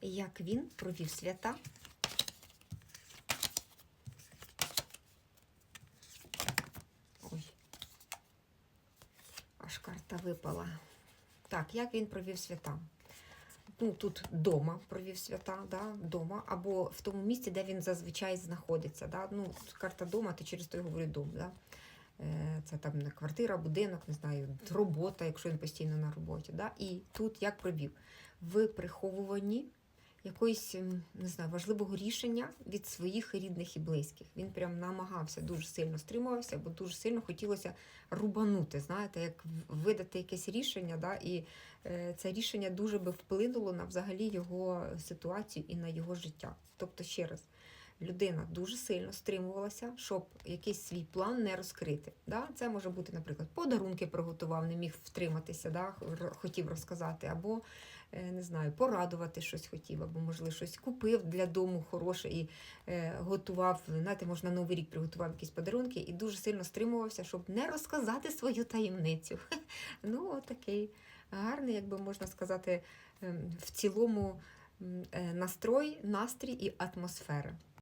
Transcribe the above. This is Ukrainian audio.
як він провів свята. Ой. Аж карта випала. Так, як він провів свята? Ну, тут вдома провів свята, да, вдома, або в тому місці, де він зазвичай знаходиться. Да? Ну, карта дома, то через то й говорю дом. Да? Е, Це там не квартира, будинок, не знаю, робота, якщо він постійно на роботі. Да? І тут як провів? В приховуванні якоїсь, не знаю, важливого рішення від своїх рідних і близьких. Він прям намагався, дуже сильно стримувався, бо дуже сильно хотілося рубанути, знаєте, як видати якесь рішення, да? і е, це рішення дуже би вплинуло на взагалі його ситуацію і на його життя. Тобто, ще раз, людина дуже сильно стримувалася, щоб якийсь свій план не розкрити. Да? Це може бути, наприклад, подарунки приготував, не міг втриматися, да? хотів розказати, або е, не знаю, порадувати щось хотів, або, можливо, щось купив для дому хороше і е, готував. Знаєте, можна новий рік приготував якісь подарунки і дуже сильно стримувався, щоб не розказати свою таємницю. Ну, такий гарний, як би можна сказати, ем, в цілому е, настрой, настрій і атмосфера.